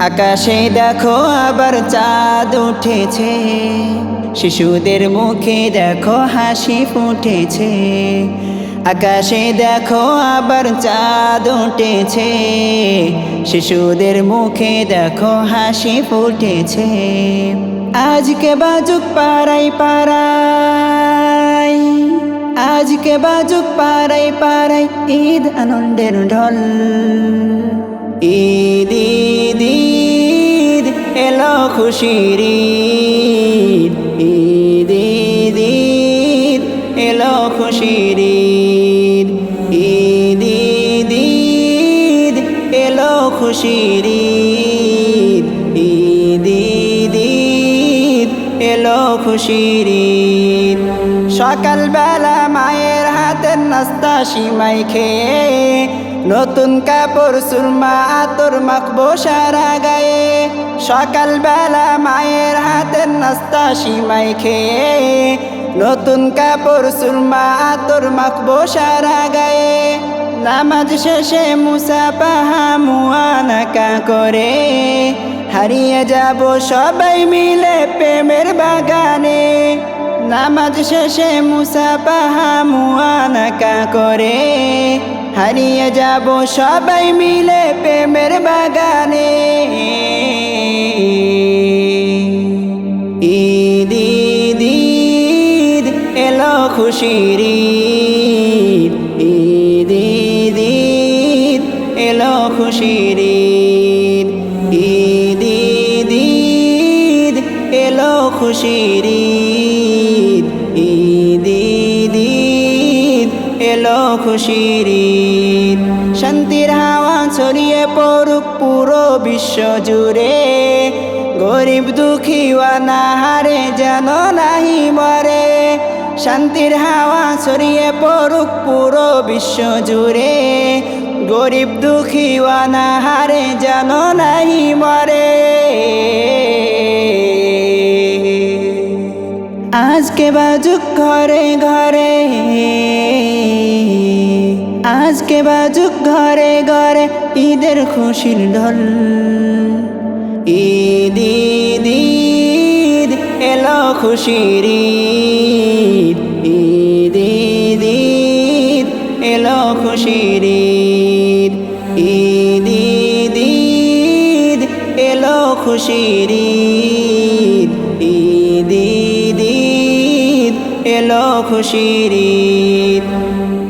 আকাশে দেখো আবার চাঁদ উঠেছে। শিশুদের মুখে দেখো হাসি ফুটেছে। আকাশে দেখো আবার চাঁদ উঠেছে। শিশুদের মুখে দেখো হাসি ফুটেছে। আজকে বাজুক পাড়াই পাড়াই আজকে বাজুক পাড়াই পাড়াই ঈদ আনন্দের ঢল। ঈদ খুশির ঈদ ঈদ এলো খুশির ঈদ ঈদ এলো খুশির ঈদ ঈদ এলো খুশির সকালবেলা মায়ের হাতের নাস্তা সিমাই খেয়ে নতুন কাপড়, সুরমা, আতর, মাখবো সারা সকালবেলা মায়ের হাতের নাস্তা সিমাই খেয়ে নতুন কাপড় সুরমা আতর মাখবো সারা গায়ে নামাজ শেষে মুসা পাহা মুয়ানাকা করে। হারিয়ে যাব সবাই মিলে প্রেমের বাগানে। নামাজ শেষে মুসা পাহা মুয়ানাকা করে। হারিয়ে যাব সবাই মিলে প্রেমের বাগানে। ঈদ ঈদ ঈদ, এলো খুশির ঈদ। ঈদ ঈদ ঈদ, এলো খুশির ঈদ। ঈদ ঈদ ঈদ, এলো খুশির ঈদ। খুশির শান্তির হাওয়া ছড়িয়ে পড়ুক পুরো বিশ্ব জুড়ে গরিব দুঃখী হারে যেন নাহি মরে। শান্তির হাওয়া ছড়িয়ে পড়ুক পুরো বিশ্ব জুড়ে গরিব দুঃখী হারে যেন নাহি মরে। আজকে বাজুক ঘরে ঘরে। আজকে বাজুক ঘরে ঘরে, ঈদের খুশির ঢল। ঈদ ঈদ ঈদ, এলো খুশির ঈদ। ঈদ ঈদ ঈদ, এলো খুশির ঈদ। ঈদ ঈদ ঈদ, এলো খুশির ঈদ। ঈদ ঈদ ঈদ, এলো খুশির ঈদ।